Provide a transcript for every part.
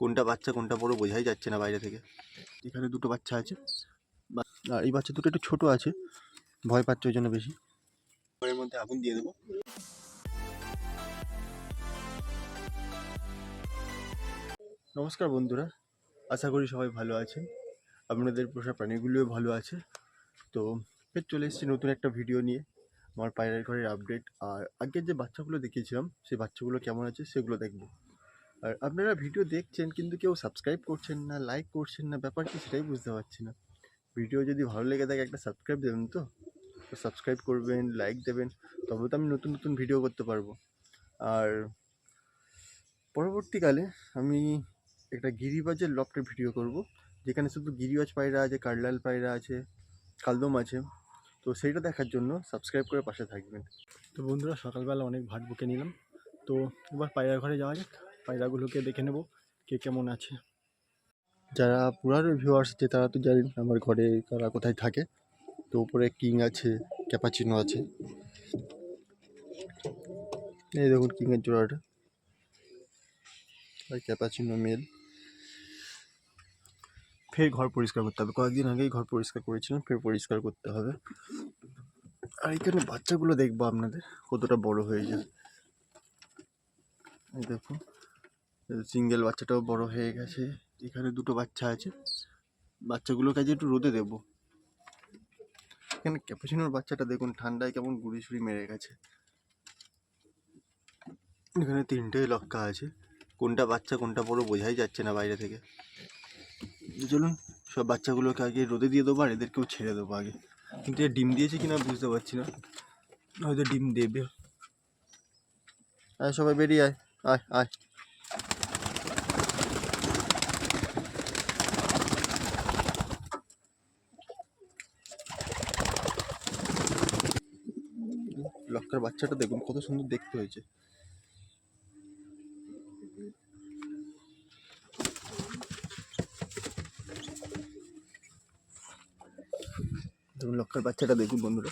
কোনটা বাচ্চা, কোনটা বড় বোঝাই যাচ্ছে না বাইরে থেকে। এখানে দুটো বাচ্চা আছে। আর এই বাচ্চা দুটো একটু ছোট আছে। ভয় পাচ্ছে ওই জন্য বেশি। ঘরের মধ্যে আগুন দিয়ে দেবো। নমস্কার বন্ধুরা। আশা করি সবাই ভালো আছেন। আপনাদের পোষা প্রাণীগুলিও ভালো আছে। তো, ফের চলে এসেছি নতুন একটা ভিডিও নিয়ে। আমার পায়রার ঘরের আপডেট আর আগের যে বাচ্চাগুলো দেখিয়েছিলাম, সেই বাচ্চাগুলো কেমন আছে সেগুলো দেখব। আর আপনারা ভিডিও দেখছেন কিন্তু কেউ সাবস্ক্রাইব করছেন না লাইক করছেন না, ব্যাপার কি সেটাই বুঝতে পারছি না। ভিডিও যদি ভালো লেগে থাকে একটা সাবস্ক্রাইব দেবেন তো? সাবস্ক্রাইব করবেন লাইক দেবেন তবে তো আমি নতুন নতুন ভিডিও করতে পারব। আর পরবর্তীকালে আমি একটা গিরিবাজের লফটের ভিডিও করব, যেখানে শুধু গিরিবাজ পায়রা আছে, কার্লাল পায়রা আছে, কালদম আছে। তো সেইটা দেখার জন্য সাবস্ক্রাইব করে পাশে থাকবেন। তো বন্ধুরা, সকালবেলা অনেক ভাট বুকে নিলাম। তো এবার পায়রা ঘরে যাওয়া যাক। পায়রাগুলোকে দেখে নেব কে কেমন আছে। যারা পুরানো ভিউয়ার্স আছে তারা তো জানেন আমার ঘরে কারা কোথায় থাকে। তো উপরে কিং আছে ক্যাপাচিনো আছে। এই দেখুন কিংয়ের জোড়াটা। আর ক্যাপাচিনো মেল ফের ঘর পরিষ্কার করতে হবে। কয়েকদিন আগেই ঘর পরিষ্কার করেছিলাম ফের পরিষ্কার করতে হবে। আর এখানে বাচ্চাগুলো দেখব আপনাদের কতটা বড় হয়ে যায়। এই দেখুন। সিঙ্গেল বাচ্চাটাও বড় হয়ে গেছে। এখানে দুটো বাচ্চা আছে। বাচ্চাগুলোকে আজ একটু রোদে দেবো। এখানে ক্যাপাচিনোর বাচ্চাটা দেখুন, ঠান্ডায় কেমন গুড়ি সুড়ি মেরে গেছে। এখানে তিনটেই লক্কা আছে। কোনটা বাচ্চা, কোনটা বড় বোঝাই যাচ্ছে না বাইরে থেকে। চলুন, সব বাচ্চাগুলোকে আগে রোদে দিয়ে দেবো আর এদেরকেও ছেড়ে দেবো আগে। কিন্তু এ ডিম দিয়েছে কিনা বুঝতে পারছি না। হয়তো ডিম দেবে। আয়, সবাই বেরিয়ে আয়। আয় আয়। লক্কার বাচ্চাটা দেখুন কত সুন্দর দেখতে হয়েছে। দেখুন লক্ষার বাচ্চাটা দেখুন বন্ধুরা।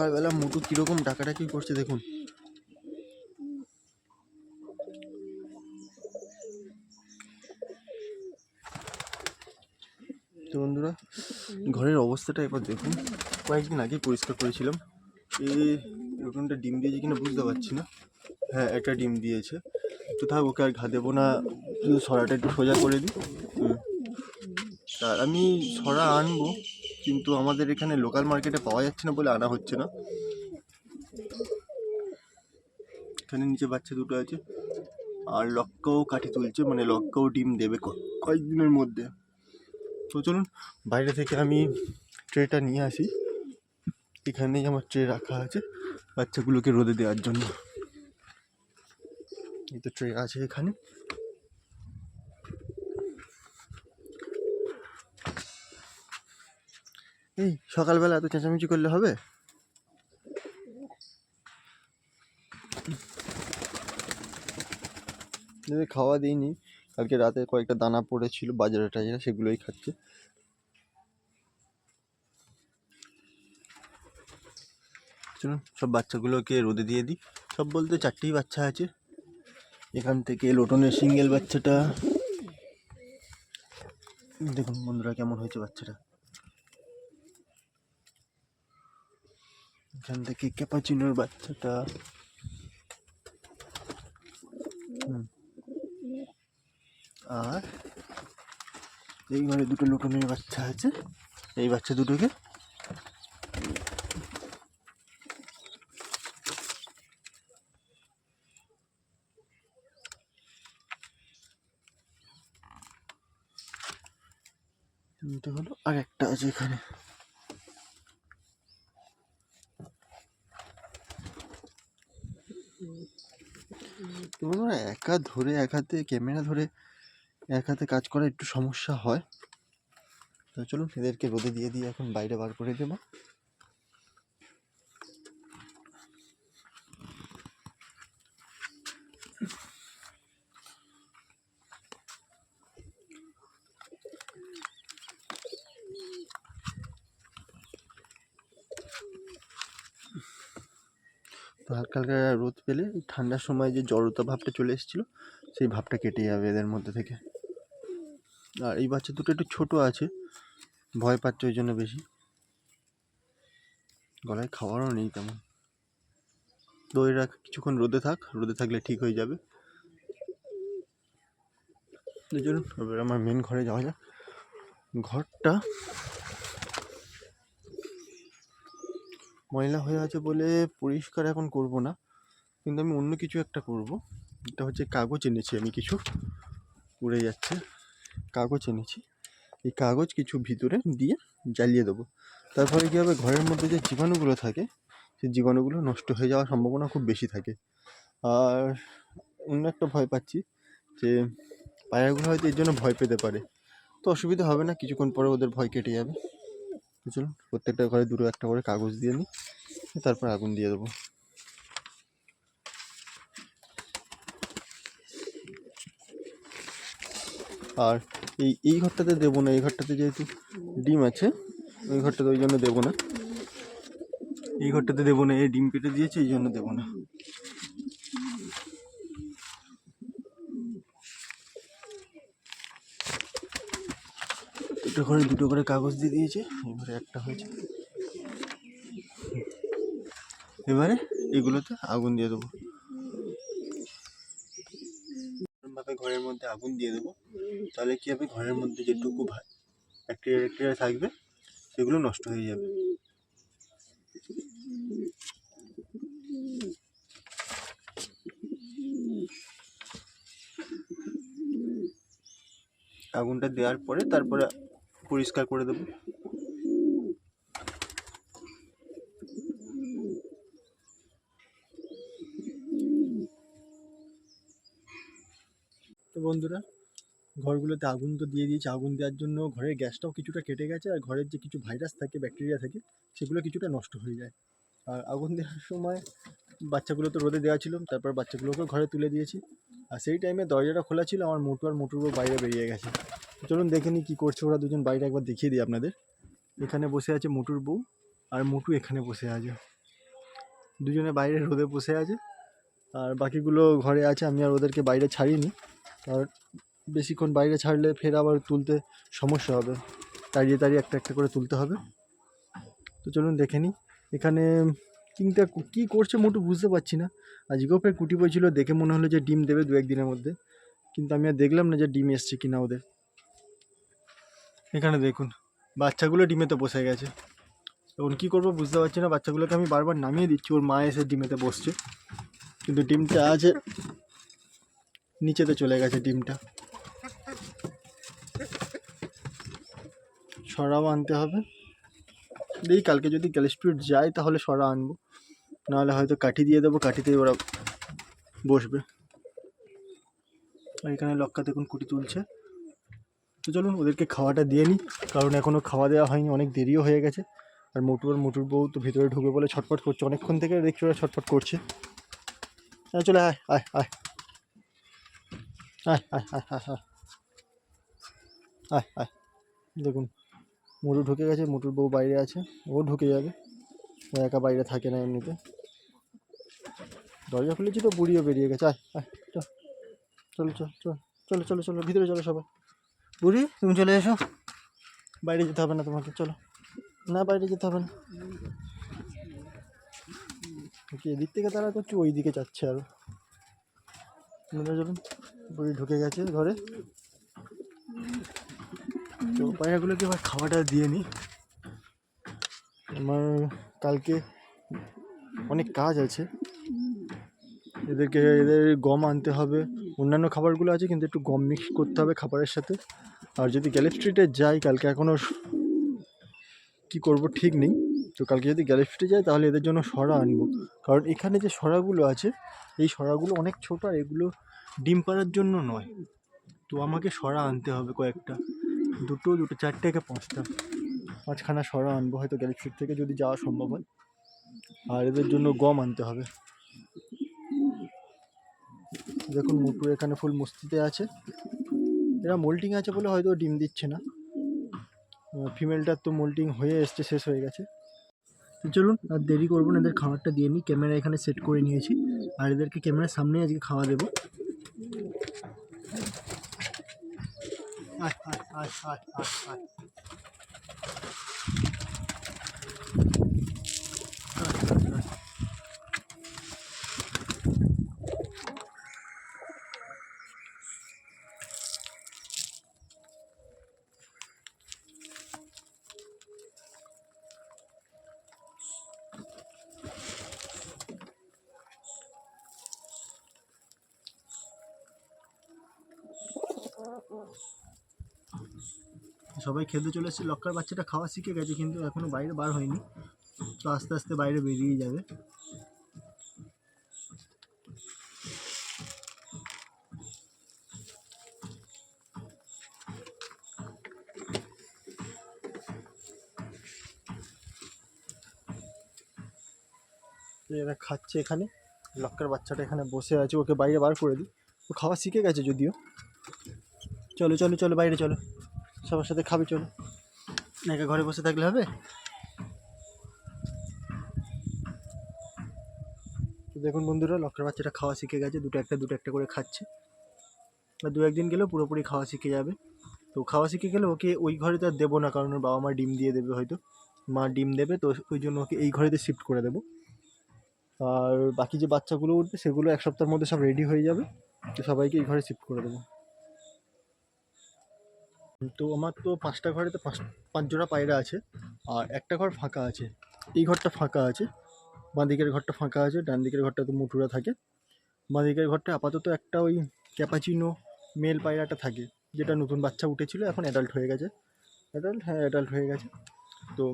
সকালবেলা মুটু কীরকম ডাকাডাকি করছে দেখুন। তো বন্ধুরা, ঘরের অবস্থাটা এবার দেখুন। কয়েকদিন আগে পরিষ্কার করেছিলাম। এই রুটনটা ডিম দিয়েছে কিনা বুঝতে পারছি না। হ্যাঁ একটা ডিম দিয়েছে। তো থাক, ওকে আর ঘা দেবো না। শুধু সরাটা একটু সোজা করে দিই। আর আমি সরা আনব। কিন্তু আমাদের এখানে লোকাল মার্কেটে পাওয়া যাচ্ছে না বলে আনা হচ্ছে না। এখানে নিচে বাচ্চা দুটো আছে। আর লক্কাও কাঠি তুলছে মানে লক্কাও ডিম দেবে কয়েকদিনের মধ্যে। তো চলুন, বাইরে থেকে আমি ট্রেটা নিয়ে আসি। এখানেই আমার ট্রে রাখা আছে বাচ্চাগুলোকে রোদে দেওয়ার জন্য। এই তো ট্রে আছে এখানে। এই, সকালবেলা এত চেঁচামেচি করলে হবে? খাওয়া দিইনি। কালকে রাতে কয়েকটা দানা পড়েছিল, বাজারে টাজারে সেগুলোই খাচ্ছে। চলুন, সব বাচ্চাগুলোকে রোদে দিয়ে দিই। সব বলতে চারটেই বাচ্চা আছে। এখান থেকে লোটনের সিঙ্গেল বাচ্চাটা। দেখুন বন্ধুরা, কেমন হয়েছে বাচ্চাটা। এখান থেকে ক্যাপাচিনোর বাচ্চাটা। আর এই ঘরে দুটো লোটনের বাচ্চা আছে। এই বাচ্চা দুটোকে। হলো, আর একটা আছে এখানে। বন্ধুরা একা ধরে, এক হাতে ক্যামেরা ধরে, এক হাতে কাজ করা একটু সমস্যা হয়। তো চলুন, এদেরকে রোদে দিয়ে দিয়ে এখন বাইরে বার করে দেবো। হালকা হালকা রোদ পেলে ঠান্ডার সময় যে জড়তা ভাবটা চলে এসেছিল, সেই ভাবটা কেটে যাবে এদের মধ্যে থেকে। আর এই বাচ্চা দুটো একটু ছোটো আছে, ভয় পাচ্ছে ওই জন্য বেশি। গলায় খাওয়ারও নেই তেমন। তো এরা কিছুক্ষণ রোদে থাক, রোদে থাকলে ঠিক হয়ে যাবে। চলুন এবার আমার মেন ঘরে যাওয়া যাক। ঘরটা ময়লা হয়ে আছে বলে পরিষ্কার এখন করব না। কিন্তু আমি অন্য কিছু একটা করব। এটা হচ্ছে কাগজ এনেছি আমি কিছু। উড়ে যাচ্ছে। কাগজ এনেছি। এই কাগজ কিছু ভিতরে দিয়ে জ্বালিয়ে দেবো। তারপরে কী হবে? ঘরের মধ্যে যে জীবাণুগুলো থাকে সেই জীবাণুগুলো নষ্ট হয়ে যাওয়ার সম্ভাবনা খুব বেশি থাকে। আর অন্য একটা ভয় পাচ্ছি যে পায়রাগুলো হয়তো এর জন্য ভয় পেতে পারে। তো অসুবিধা হবে না, কিছুক্ষণ পরে ওদের ভয় কেটে যাবে। তো চলুন প্রত্যেকটা ঘরে দুটো একটা করে কাগজ দিয়ে নিই, তারপর আগুন দিয়ে দেবো। আর এই এই ঘরটাতে দেবো না, এই ঘরটাতে যেহেতু ডিম আছে, ওই ঘরটাতে ওই জন্য দেবো না। এই ঘরটাতে দেবো না, এই ডিম পেটে দিয়েছে, এই জন্য দেবো না। দুটো করে দুটো করে কাগজ দিয়ে দিয়েছে। এবারে একটা হয়েছে। এবারে এগুলোতে আগুন দিয়ে দেবো। ভাবে ঘরের মধ্যে আগুন দিয়ে দেবো। তাহলে কি হবে? ঘরের মধ্যে যেটুকু ব্যাকটেরিয়া ব্যাকটেরিয়া থাকবে, সেগুলো নষ্ট হয়ে যাবে। আগুনটা দেওয়ার পরে তারপরে পরিষ্কার করে দেবো। তো বন্ধুরা, ঘরগুলোতে আগুন তো দিয়ে দিয়েছে। আগুন দেওয়ার জন্য ঘরের গ্যাসটাও কিছুটা কেটে গেছে, আর ঘরের যে কিছু ভাইরাস থাকে, ব্যাকটেরিয়া থাকে, সেগুলো কিছুটা নষ্ট হয়ে যায়। আর আগুন দেওয়ার সময় বাচ্চাগুলো তো রোদে দেওয়া ছিল, তারপর বাচ্চাগুলোকেও ঘরে তুলে দিয়েছি। আর সেই টাইমে দরজাটা খোলা ছিল, আমার মোটু আর মোটুর বাইরে বেরিয়ে গেছে। চলুন দেখে নিই কী করছে ওরা দুজন। বাইরে একবার দেখিয়ে দিই আপনাদের। এখানে বসে আছে মোটুর বউ আর মোটু এখানে বসে আছে। দুজনে বাইরে রোদে বসে আছে। আর বাকিগুলো ঘরে আছে, আমি আর ওদেরকে বাইরে ছাড়িনি। আর বেশিক্ষণ বাইরে ছাড়লে ফের আবার তুলতে সমস্যা হবে। তাড়িয়ে তাড়িয়ে একটা একটা করে তুলতে হবে। তো চলুন দেখে নিই। এখানে কিংটা কী করছে মোটু বুঝতে পারছি না। আজকেও ফের কুটি বইছিল দেখে মনে হলো যে ডিম দেবে দু একদিনের মধ্যে। কিন্তু আমি আর দেখলাম না যে ডিম এসছে কিনা ওদের। এখানে দেখুন, বাচ্চাগুলো ডিমেতে বসে গেছে। এখন কী করব বুঝতে পারছি না, বাচ্চাগুলোকে আমি বারবার নামিয়ে দিচ্ছি, ওর মা এসে ডিমেতে বসছে। কিন্তু ডিমটা আছে, নিচেতে চলে গেছে ডিমটা। সরাও আনতে হবে। দেখি কালকে যদি ক্যালিস্পিড যায় তাহলে সরা আনব। নাহলে হয়তো কাঠি দিয়ে দেবো, কাঠিতেই ওরা বসবে। আর এখানে লক্কা দেখুন কুটি তুলছে। তো চলুন, ওদেরকে খাওয়াটা দিয়ে নিই, কারণ এখনও খাওয়া দেওয়া হয়নি, অনেক দেরিও হয়ে গেছে। আর মোটু আর মোটুর বউ তো ভিতরে ঢুকে বলে ছটফট করছে, অনেকক্ষণ থেকে দেখছি ওরা ছটফট করছে। হ্যাঁ চলে আয় আয় আয়। আয় আয় আয় আয় আয়। আয় আয়। দেখুন, মোটু ঢুকে গেছে, মোটুর বউ বাইরে আছে, ও ঢুকে যাবে। ও একা বাইরে থাকে না এমনিতে। দরজা খুলেছি তো, বুড়িও বেরিয়ে গেছে। আয় আয় চল চলো চল চল চলো চলো চলো, ভিতরে চলো সবাই। বুড়ি, তুমি চলে এসো। বাইরে যেতে হবে না তোমাকে, চলো। না, বাইরে যেতে হবে না। এদিক থেকে তারা করছে ওই দিকে যাচ্ছে আরও। চলুন বুড়ি ঢুকে গেছে ঘরে। তো পায়রাগুলোকে এবার খাওয়াটা দিয়ে নিই আমার কালকে অনেক কাজ আছে। এদেরকে এদের গম আনতে হবে। অন্যান্য খাবারগুলো আছে, কিন্তু একটু গম মিক্স করতে হবে খাবারের সাথে। আর যদি গ্যালেপ স্ট্রিটে যাই, কালকে এখনও কী করব ঠিক নেই। তো কালকে যদি গ্যালেপ স্ট্রিটে যাই, তাহলে এদের জন্য সরা আনব। কারণ এখানে যে সরাগুলো আছে, এই সরাগুলো অনেক ছোটো আর এগুলো ডিম পাড়ার জন্য নয়। তো আমাকে সরা আনতে হবে কয়েকটা। দুটো দুটো, চারটে থেকে পাঁচটা। পাঁচখানা সরা আনব, হয়তো গ্যালেক্সির থেকে যদি যাওয়া সম্ভব হয়। আর এদের জন্য গম আনতে হবে। দেখুন মুটু এখানে ফুল মস্তিতে আছে। এরা মোল্টিং আছে বলে হয়তো ডিম দিচ্ছে না। ফিমেলটার তো মোল্টিং হয়ে এসছে শেষ হয়ে গেছে। তো চলুন আর দেরি করব না এদের খাবারটা দিয়ে নিই। ক্যামেরা এখানে সেট করে নিয়েছি। আর এদেরকে ক্যামেরার সামনে আজকে খাওয়া দেবো। আয়, আয়, আয়, আয়। আয়, সবাই খেতে চলে এসেছে লক্কার বাচ্চাটা খাওয়া শিখে গেছে, কিন্তু এখনও বাইরে বার হয়নি। তো আস্তে আস্তে বাইরে বেরিয়ে যাবে। এরা খাচ্ছে এখানে। লক্কার বাচ্চাটা এখানে বসে আছে, ওকে বাইরে বার করে দিই। ও খাওয়া শিখে গেছে যদিও। চলো চলো চলো, বাইরে চলো। সবার সাথে খাবে, চলো। একা ঘরে বসে থাকলে হবে? দেখুন বন্ধুরা লক্ষ্যের বাচ্চাটা খাওয়া শিখে গেছে, দুটো একটা দুটো একটা করে খাচ্ছে। আর দু একদিন গেলেও পুরোপুরি খাওয়া শিখে যাবে। তো খাওয়া শিখে গেলে ওকে ওই ঘরে তো আর দেবো না, কারণ ওর বাবা মা ডিম দিয়ে দেবে হয়তো। মা ডিম দেবে, তো ওই জন্য ওকে এই ঘরেতে শিফট করে দেবো। আর বাকি যে বাচ্চাগুলো উঠবে, সেগুলো এক সপ্তাহের মধ্যে সব রেডি হয়ে যাবে। তো সবাইকে এই ঘরে শিফট করে দেবো। তো আমার তো পাঁচটা ঘরেতে পাঁচ পাঁচ জোড়া পায়রা আছে, আর একটা ঘর ফাঁকা আছে। এই ঘরটা ফাঁকা আছে, বাঁ দিকের ঘরটা ফাঁকা আছে, ডান দিকের ঘরটা তো মুটুরা থাকে। বাঁ দিকের ঘরটা আপাতত একটা ওই ক্যাপাচিনো মেল পায়রাটা থাকে, যেটা নতুন বাচ্চা উঠেছিল, এখন অ্যাডাল্ট হয়ে গেছে। অ্যাডাল্ট হ্যাঁ অ্যাডাল্ট হয়ে গেছে। তো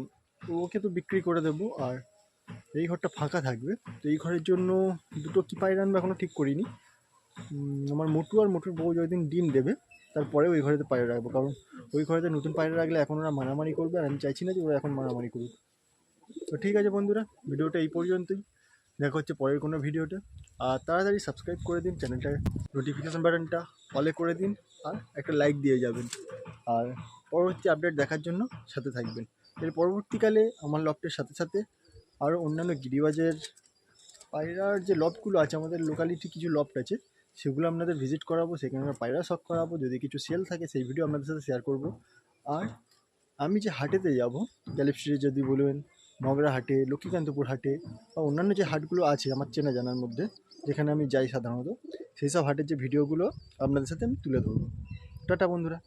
ওকে তো বিক্রি করে দেবো, আর এই ঘরটা ফাঁকা থাকবে। তো এই ঘরের জন্য দুটো কি পায়রা আনব এখনও ঠিক করিনি। আমার মোটু আর মোটুর বউ যতদিন ডিম দেবে তারপরে ওই ঘরেতে পায়রা রাখব, কারণ ওই ঘরেতে নতুন পায়রা রাখলে এখন ওরা মারামারি করবে আর আমি চাইছি না যে ওরা এখন মারামারি করুক। তো ঠিক আছে বন্ধুরা, ভিডিওটা এই পর্যন্তই। দেখা হচ্ছে পরের কোনো ভিডিওটা আর তাড়াতাড়ি সাবস্ক্রাইব করে দিন চ্যানেলটার নোটিফিকেশান বাটনটা অলে করে দিন আর একটা লাইক দিয়ে যাবেন। আর পরবর্তী আপডেট দেখার জন্য সাথে থাকবেন। এর পরবর্তীকালে আমার লফটের সাথে সাথে আরও অন্যান্য গিরিবাজের পায়রার যে লফটগুলো আছে, আমাদের লোকালিটি কিছু লফট আছে সেগুলো আপনাদের ভিজিট করাবো, সেখানে আমরা পায়রা শখ করাবো, যদি কিছু সেল থাকে সেই ভিডিও আপনাদের সাথে শেয়ার করব। আর আমি যে হাটেতে যাব গ্যালিপস্ট্রিটে যদি বলবেন মগরা হাটে, লক্ষ্মীকান্তপুর হাটে, বা অন্যান্য যে হাটগুলো আছে আমার চেনা জানার মধ্যে, যেখানে আমি যাই সাধারণত, সেই সব হাটের যে ভিডিওগুলো আপনাদের সাথে আমি তুলে ধরবো। টাটা বন্ধুরা।